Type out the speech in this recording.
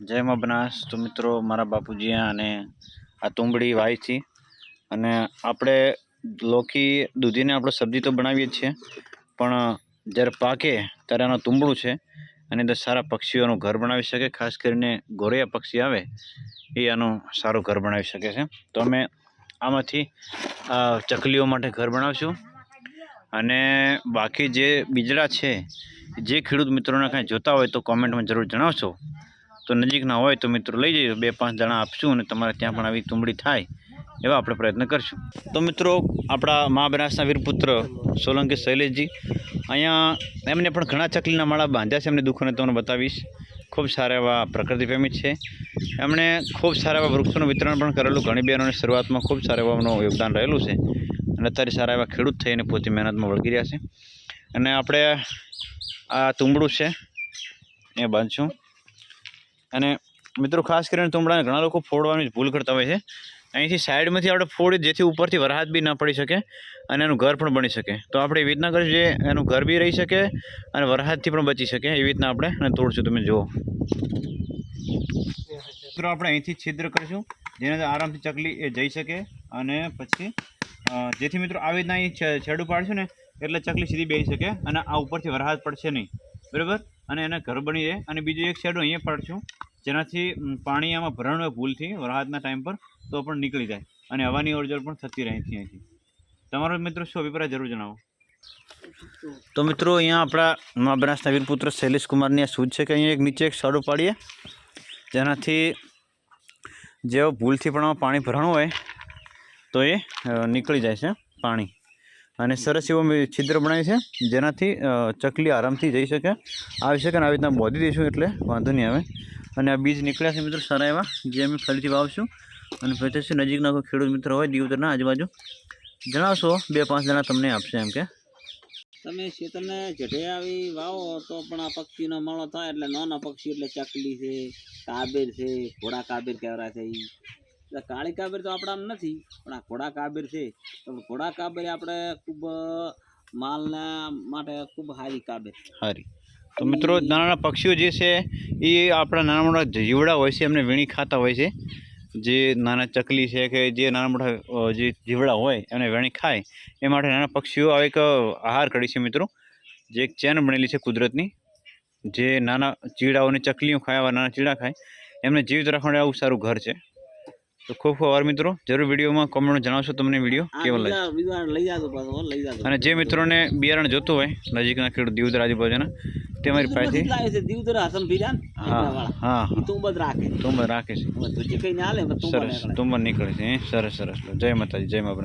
જય મા બનાસ. તો મિત્રો, મારા બાપુજી અને આ તુંબડી વાય છે અને આપણે લોકી દૂધીને આપણે સબ્જી તો બનાવીએ છીએ. પણ જ્યારે પાકે ત્યારે આનું તુંબડું છે. અને અંદર સારા પક્ષીઓનું ઘર બનાવી શકે. ખાસ કરીને ગોરૈયા પક્ષી આવે, એ આનું સારું ઘર બનાવી શકે છે. તો અમે આમાંથી ચકલીઓ માટે ઘર બનાવશું. અને બાકી જે બીજડા છે, જે ખેડૂત મિત્રોને કાંઈ જોતા હોય તો કોમેન્ટમાં જરૂર જણાવશો. તો નજીકના હોય તો મિત્રો લઈ જઈશું બે પાંચ જણા આપશું અને તમારે ત્યાં પણ આવી તુંબડી થાય એવા આપણે પ્રયત્ન કરશું. તો મિત્રો આપણા મા બનાસના વીરપુત્ર સોલંકી શૈલેષજી, અહીંયા એમને પણ ઘણા ચકલીના માળા બાંધ્યા છે. એમને દુઃખોને તમને બતાવીશ. ખૂબ સારા એવા પ્રકૃતિ પ્રેમી છે. એમણે ખૂબ સારા એવા વૃક્ષોનું વિતરણ પણ કરેલું. ઘણી બહેનોની શરૂઆતમાં ખૂબ સારા એવાનું યોગદાન રહેલું છે. અને અત્યારે સારા એવા ખેડૂત થઈને પોતે મહેનતમાં વળગી રહ્યા છે. અને આપણે આ તુંબડું છે. એ બાંધશું. અને મિત્રો, ખાસ કરીને તુંબડાને ઘણા લોકો ફોડવાની ભૂલ કરતા હોય છે. અહીંથી સાઈડમાંથી આપણે ફોડી જેથી ઉપરથી વરસાદ બી ના પડી શકે અને એનું ઘર પણ બની શકે. તો આપણે એવી રીતના કરીશું જે એનું ઘર બી રહી શકે અને વરસાદથી પણ બચી શકે, એવી રીતના આપણે એને તોડશું. તમે જુઓ. મિત્રો, આપણે અહીંથી છિદ્ર કરીશું, જેનાથી આરામથી ચકલી એ જઈ શકે અને પછી જેથી મિત્રો આવી રીતના અહીં છેડું પાડશું ને, એટલે ચકલી સીધી બેસી શકે અને આ ઉપરથી વરસાદ પડશે નહીં. બરાબર? અને એને ઘર બની જાય અને બીજું એક છેડું અહીંયા પાડશું. જેનાથી પાણી આમાં ભરણ હોય ભૂલથી વરસાદના ટાઈમ પર, તો પણ નીકળી જાય. અને હવાની ઓરજોર પણ થતી રહે છે અહીંથી. તમારો મિત્રો શું અભિપ્રાય જરૂર જણાવો. તો મિત્રો, અહીંયા આપણા બનાસના વીરપુત્ર શૈલેષ કુમારની આ સૂઝ છે કે અહીંયા એક નીચે એક સડો પાડીએ. જેનાથી જેવો ભૂલથી પણ આમાં પાણી ભરાણું હોય, તો એ નીકળી જાય છે પાણી. અને સરસ એવો છિદ્ર બનાવી છે, જેનાથી ચકલી આરામથી જઈ શકે. આવી શકે અને આવી રીતના બોધી દઈશું એટલે વાંધો નહીં આવે. અને આ બીજ નીકળ્યા છે મિત્રો સારા એવા જે અમે ફરીથી વાવશું. અને પછી નજીકના કોઈ ખેડૂત મિત્ર હોય દીવતરના આજુબાજુ. જણાવશો બે પાંચ જણા તમને આપશે એમ કે. તમે શેતરને જઢે આવી વાવો તો પણ આ પક્ષીનો માળો થાય એટલે નાના પક્ષી એટલે ચકલી છે કાબેર છે ઘોડા કાબેર કહેવાય છે. એટલે કાળી કાબેર તો આપણા નથી પણ આ ઘોડા કાબેર છે. તો ઘોડા કાબેર આપણે ખૂબ માલના માટે ખૂબ હારી કાબેર. સારી તો મિત્રો નાના નાના પક્ષીઓ જે છે, એ આપણા નાના મોટા જીવડા હોય છે, એમને વીણી ખાતા હોય છે. જે નાના ચકલી છે કે જે નાના મોટા જે જીવડા હોય, એમને વેણી ખાય. એ માટે નાના પક્ષીઓ આ એક આહાર કરી છે મિત્રો. જે એક ચેન બનેલી છે કુદરતની, જે નાના ચીડાઓને ચકલીઓ ખાય નાના ચીડા ખાય. એમને જીવિત રાખવાનું આવું સારું ઘર છે. તો ખૂબ ખૂબ આભાર મિત્રો. જરૂર વિડીયોમાં કોમેન્ટ જણાવશો તમને વીડિયો કેવો લાગે? અને જે મિત્રોને બિયારણ જોતું હોય નજીકના ખેડૂત દીવદર આજુબાજુના તે મારી પાસેથી દીવદરમાંથી જ લાવે છે? દીવદર હસન ભીજાન હા હા ઈ તું બધ રાખે. તુંબર રાખે છે. સરસ તુંબર નીકળે છે સરસ સરસ. જય માતાજી જય મા